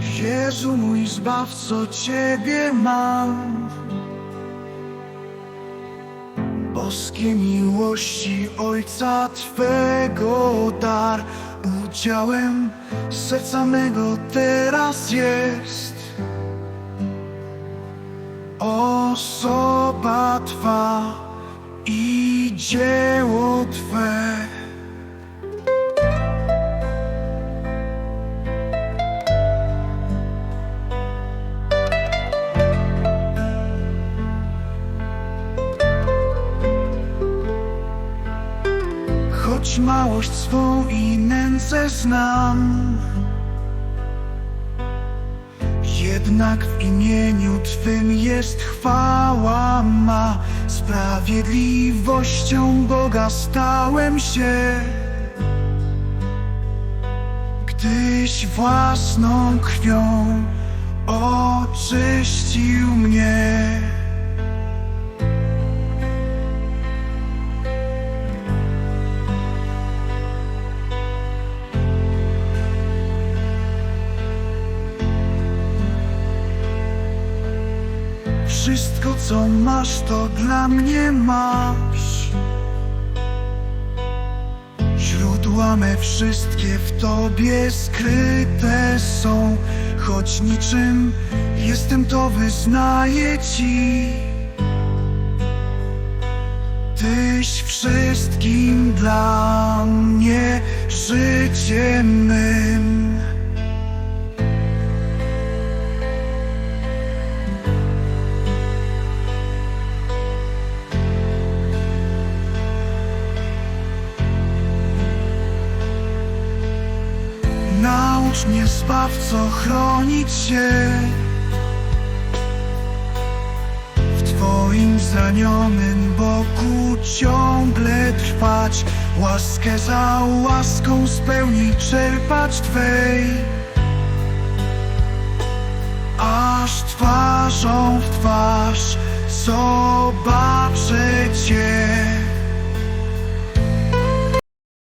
Jezu mój zbawco, Ciebie mam. Boskie miłości Ojca Twego dar udziałem serca mego teraz jest. Osoba Twa i dzieło Twe. Choć małość swą i nędzę znam. Jednak w imieniu Twym jest chwała ma. Sprawiedliwością Boga stałem się. Gdyś własną krwią oczyścił mnie Wszystko co masz to dla mnie masz. Źródła me wszystkie w Tobie skryte są. Choć niczym jestem to wyznaję Ci. Tyś wszystkim dla mnie życiem mym Naucz mnie, Zbawco, chronić się. W Twoim zranionym boku ciągle trwać. Łaskę za łaską spełnić, czerpać Twej. Aż twarzą w twarz zobaczę